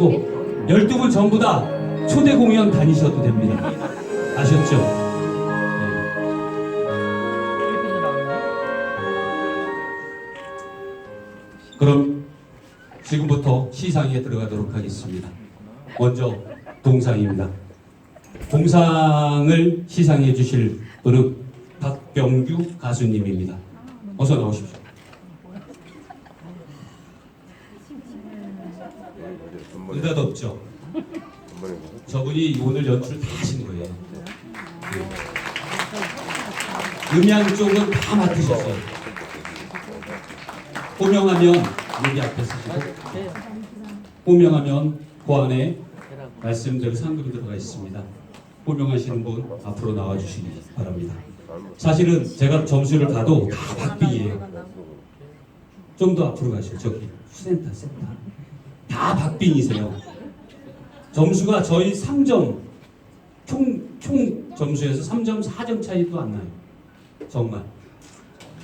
고 12분 전부 다 초대 공연 다니셔도 됩니다. 아셨죠? 네. 그럼 지금부터 시상에 들어가도록 하겠습니다. 먼저 동상입니다. 동상을 시상해 주실 분은 박병규 가수님입니다. 어서 나오십시오. 느닷없죠? 저분이 오늘 연출 다 하신 거예요. 네. 음향 쪽은 다 맡으셨어요. 호명하면 여기 앞에 쓰시고 호명하면 그 안에 말씀대로 상금이 들어가 있습니다. 호명하시는 분 앞으로 나와 주시기 바랍니다. 사실은 제가 점수를 가도 다 박빙이에요. 좀 더 앞으로 가시죠. 저기 센터 센터. 다 박빙이세요. 점수가 저희 3점 총, 총 점수에서 3점 4점 차이도 안 나요. 정말.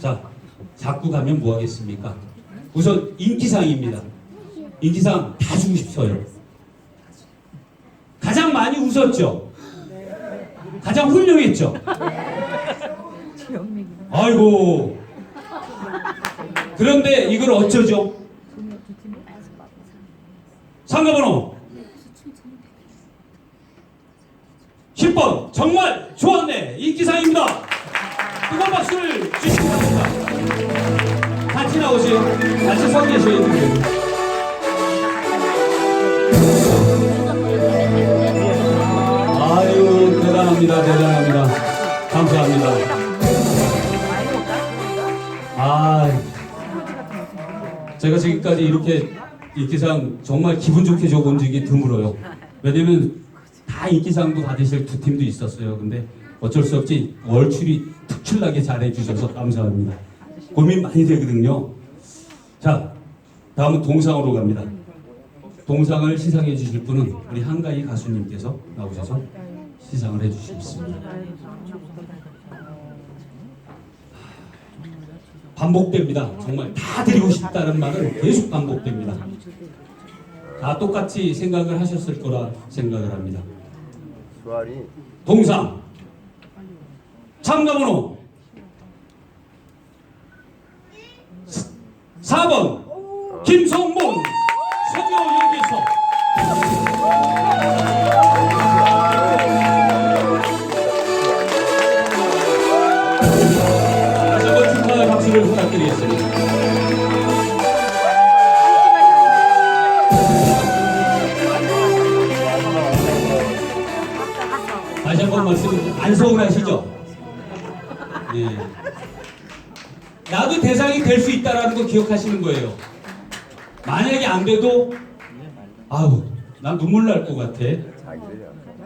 자, 자꾸 가면 뭐 하겠습니까? 우선 인기상입니다. 인기상 다 주고 싶어요. 가장 많이 웃었죠? 가장 훌륭했죠? 아이고. 그런데 이걸 어쩌죠? 상가번호. 10번 정말 좋았네. 인기상입니다. 뜨거운 박수를 주시기 바랍니다. 같이 나오세요 같이 서 돼요 아유 대단합니다 대단합니다. 감사합니다. 아 제가 지금까지 이렇게 인기상 정말 기분 좋게 적은 적이 드물어요. 왜냐면 다 인기상도 받으실 두 팀도 있었어요. 근데 어쩔 수 없이 월출이 특출나게 잘해주셔서 감사합니다. 고민 많이 되거든요. 자, 다음은 동상으로 갑니다. 동상을 시상해 주실 분은 우리 한가희 가수님께서 나오셔서 시상을 해 주시겠습니다. 반복됩니다. 정말 다 드리고 싶다는 말은 계속 반복됩니다. 다 똑같이 생각을 하셨을 거라 생각을 합니다. 동상 참가번호 4번 김성문 서교 연기소 대상이 될 수 있다라는 거 기억하시는 거예요. 만약에 안 돼도 아우 난 눈물 날 것 같아.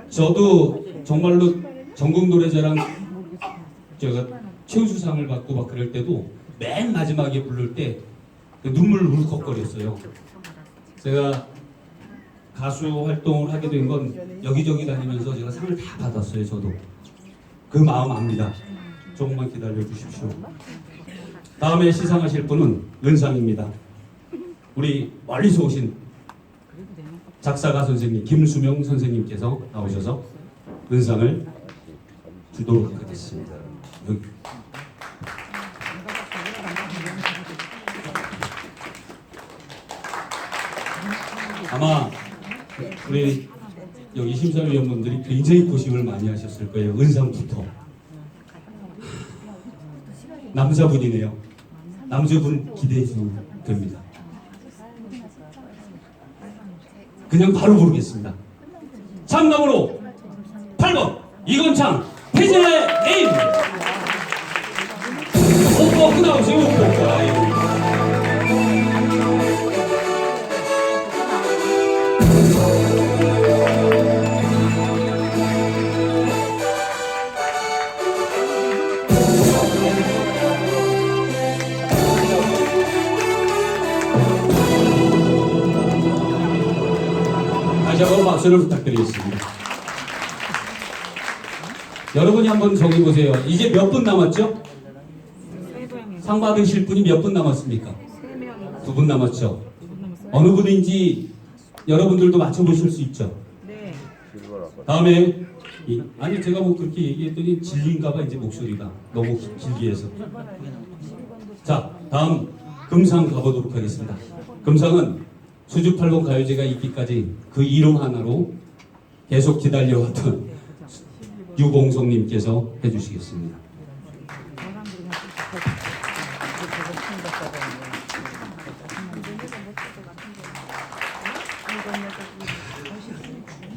저도 정말로 전국 노래자랑 제가 최우수상을 받고 막 그럴 때도 맨 마지막에 부를 때그 눈물 울컥거렸어요. 제가 가수 활동을 하게 된 건 여기저기 다니면서 제가 상을 다 받았어요. 저도 그 마음 압니다. 조금만 기다려 주십시오. 다음에 시상하실 분은 은상입니다. 우리 멀리서 오신 작사가 선생님 김수명 선생님께서 나오셔서 은상을 주도록 하겠습니다. 아마 우리 여기 심사위원분들이 굉장히 고심을 많이 하셨을 거예요. 은상부터 남자분이네요. 남자분 기대해 주면 됩니다. 그냥 바로 부르겠습니다. 참가번호 8번 이건창 박수를 부탁드리겠습니다. 여러분이 한번 정해 보세요. 이제 몇 분 남았죠? 상 받으실 분이 몇 분 남았습니까? 두 분 남았죠? 어느 분인지 여러분들도 맞춰보실 수 있죠. 다음에 이, 아니 제가 뭐 그렇게 얘기했더니 진리인가봐 이제 목소리가 너무 기- 길게 해서 자 다음 금상 가보도록 하겠습니다 금상은 수주팔봉 가요제가 있기까지 그 이름 하나로 계속 기다려왔던 유봉성님께서 해주시겠습니다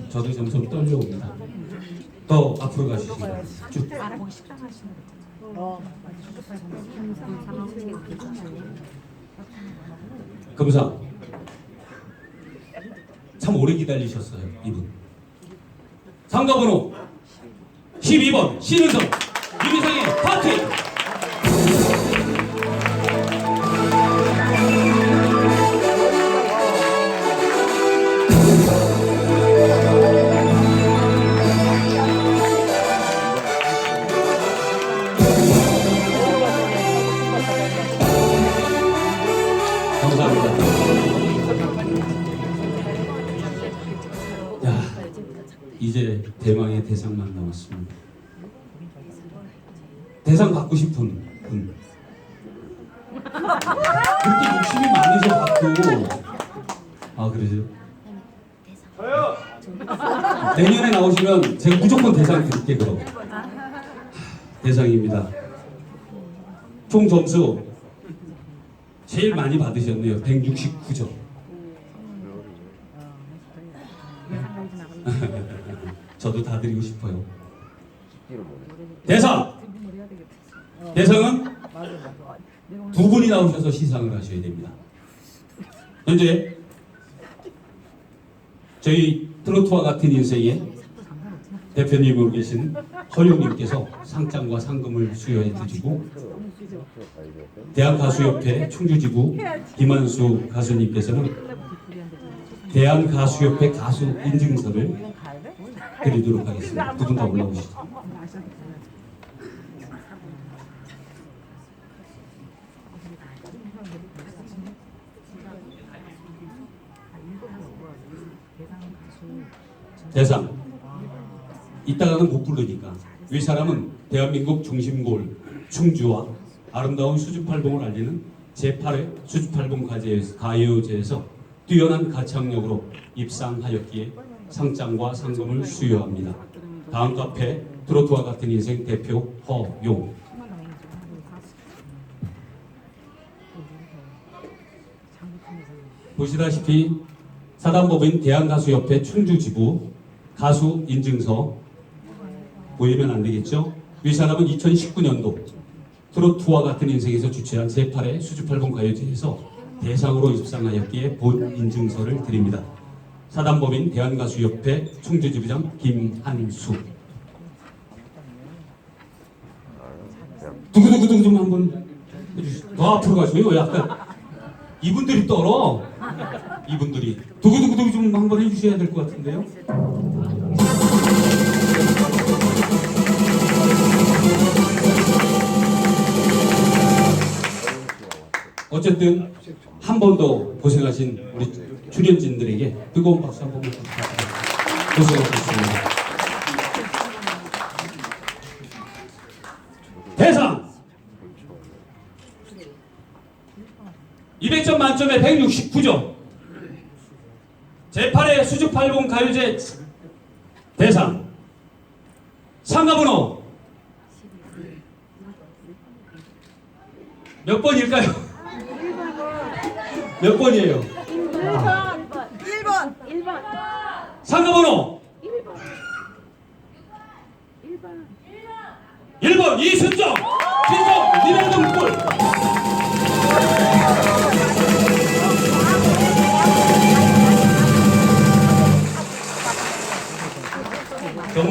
저도 점점 떨려옵니다 더 앞으로 바랍니다 쭉. 어. 금상 참 오래 기다리셨어요 이분. 상가번호 12번 신은성 남았습니다. 대상 받고 싶은 분. 그렇게 욕심이 많으셔 갖고. 아 그러죠 내년에 나오시면 제가 무조건 대상 드릴게 그럼. 대상입니다. 총 점수 제일 많이 받으셨네요. 169점 저도 다 드리고 싶어요. 대상 대상은 두 분이 나오셔서 시상을 하셔야 됩니다. 현재 저희 트로트와 같은 인생의 대표님으로 계신 허용님께서 상장과 상금을 수여해 주시고 대한가수협회 충주지부 김한수 가수님께서는 대한가수협회 가수 인증서를 드리도록 하겠습니다. 두 분 다 올라오시죠. 대상. 이따가는 못 부르니까. 이 사람은 대한민국 중심골 충주와 아름다운 수주팔봉을 알리는 제8회 수주팔봉 가제- 가요제에서 뛰어난 가창력으로 입상하였기에 상장과 상금을 수여합니다. 다음 카페 트로트와 같은 인생 대표 허용. 보시다시피 사단법인 대한가수협회 충주지부 가수 인증서 보이면 안 되겠죠? 이 사람은 2019년도 트로트와 같은 인생에서 주최한 제8회 수주팔봉 가요제에서 대상으로 입상하였기에 본 인증서를 드립니다. 사단법인 대한가수협회 충주지부장 김한수 두구두구두구 좀 한번 해주시죠. 더 앞으로 가시고요. 약간 이분들이 떨어. 이분들이 두구두구두구 좀 한번 해주셔야 될 것 같은데요. 어쨌든 한 번 더 고생하신 우리 출연진들에게 뜨거운 박수 한 번만 부탁드립니다. 고생하셨습니다. 200점 만점에 169점 제8회 수줍팔봉 가요제 대상 상가번호 몇 번일까요? 몇 번이에요? 1번. 1번. 상가번호 1번 이순정 진성 리벨동골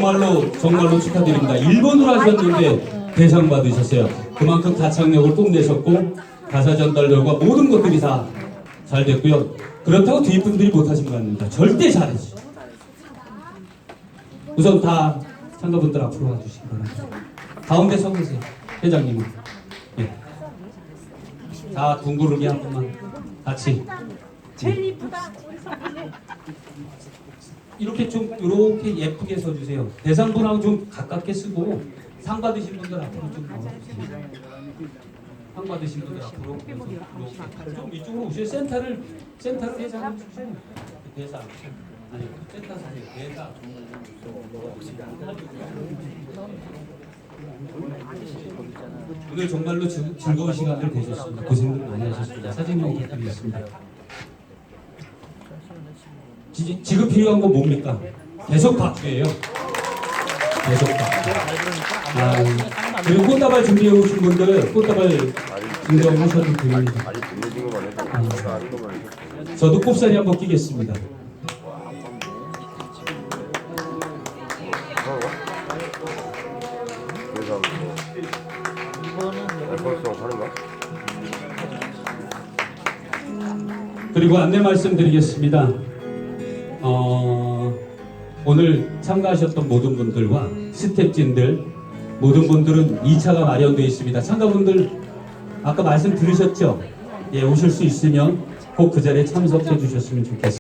정말로 정말로 축하드립니다. 1번으로 하셨는데 대상 받으셨어요. 그만큼 가창력을 뽐내셨고 가사 전달력과 모든 것들이 다 잘 됐고요. 그렇다고 뒷분들이 못하신 거 아닙니다. 절대 잘했죠. 우선 다 참가분들 앞으로 와주시기 바랍니다. 가운데 서 계세요. 회장님은. 예. 다 둥그르기 한 번만 같이. 제일 이쁘다. 이렇게 좀 이렇게 예쁘게 써주세요. 대상분하고 좀 가깝게 쓰고 상 받으신 분들 앞으로 좀 나와주세요. 상 받으신 분들 앞으로 좀 이쪽으로 오세요. 센터를 센터를 대상 주세요. 대상 아니 센터 사세요. 대상. 오늘 정말로 즐- 즐거운 시간들 되셨습니다. 고생들 많이 하셨습니다. 사진 좀 부탁드리겠습니다. 지, 지금 필요한 건 뭡니까? 계속 박수예요. 계속 박수. 아, 그리고 꽃다발 준비해 오신 분들은 꽃다발 증정하셔도 됩니다. 아. 저도 꼽사리 한번 끼겠습니다. 그리고 안내 말씀드리겠습니다. 어, 오늘 참가하셨던 모든 분들과 스태프진들 모든 분들은 2차가 마련되어 있습니다. 참가분들 아까 말씀 들으셨죠? 예, 오실 수 있으면 꼭 그 자리에 참석해 주셨으면 좋겠습니다.